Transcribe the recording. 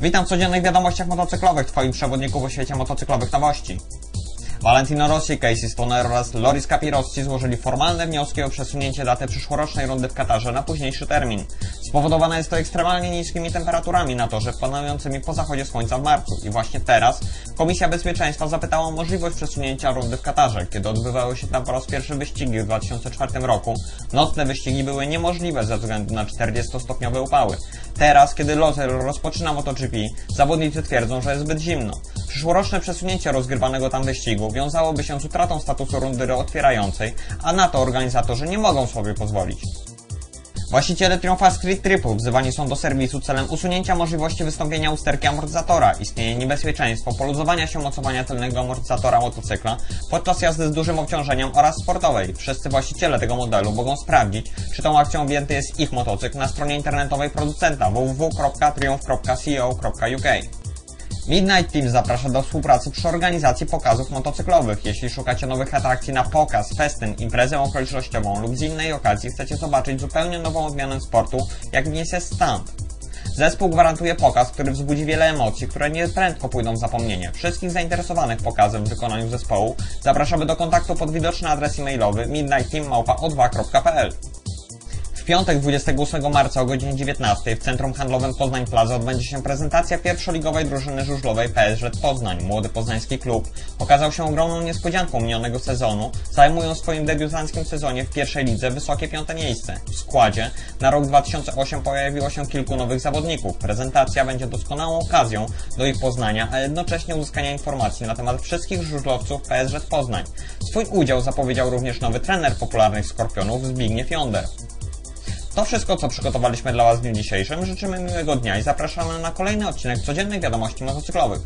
Witam w codziennych wiadomościach motocyklowych, Twoim przewodniku po świecie motocyklowych nowości. Valentino Rossi, Casey Stoner oraz Loris Capirossi złożyli formalne wnioski o przesunięcie daty przyszłorocznej rundy w Katarze na późniejszy termin. Spowodowane jest to ekstremalnie niskimi temperaturami na torze panującymi po zachodzie słońca w marcu. I właśnie teraz Komisja Bezpieczeństwa zapytała o możliwość przesunięcia rundy w Katarze. Kiedy odbywały się tam po raz pierwszy wyścigi w 2004 roku, nocne wyścigi były niemożliwe ze względu na 40-stopniowe upały. Teraz, kiedy Lotter rozpoczyna MotoGP, zawodnicy twierdzą, że jest zbyt zimno. Przyszłoroczne przesunięcie rozgrywanego tam wyścigu wiązałoby się z utratą statusu rundy otwierającej, a na to organizatorzy nie mogą sobie pozwolić. Właściciele Triumfa Street Tripu wzywani są do serwisu celem usunięcia możliwości wystąpienia usterki amortyzatora. Istnieje niebezpieczeństwo poluzowania się mocowania tylnego amortyzatora motocykla podczas jazdy z dużym obciążeniem oraz sportowej. Wszyscy właściciele tego modelu mogą sprawdzić, czy tą akcją objęty jest ich motocykl na stronie internetowej producenta www.triumph.co.uk. Midnight Team zaprasza do współpracy przy organizacji pokazów motocyklowych. Jeśli szukacie nowych atrakcji na pokaz, festyn, imprezę okolicznościową lub z innej okazji chcecie zobaczyć zupełnie nową odmianę sportu, jakim jest stand. Zespół gwarantuje pokaz, który wzbudzi wiele emocji, które nie prędko pójdą w zapomnienie. Wszystkich zainteresowanych pokazem w wykonaniu zespołu zapraszamy do kontaktu pod widoczny adres e-mailowy midnightteam.o2.pl w piątek 28 marca o godzinie 19 w Centrum Handlowym Poznań Plaza odbędzie się prezentacja pierwszoligowej drużyny żużlowej PSŻ Poznań. Młody poznański klub okazał się ogromną niespodzianką minionego sezonu, zajmując w swoim debiutanckim sezonie w pierwszej lidze wysokie piąte miejsce. W składzie na rok 2008 pojawiło się kilku nowych zawodników. Prezentacja będzie doskonałą okazją do ich poznania, a jednocześnie uzyskania informacji na temat wszystkich żużlowców PSŻ Poznań. Swój udział zapowiedział również nowy trener popularnych Skorpionów Zbigniew Jonder. To wszystko, co przygotowaliśmy dla Was w dniu dzisiejszym. Życzymy miłego dnia i zapraszamy na kolejny odcinek codziennych wiadomości motocyklowych.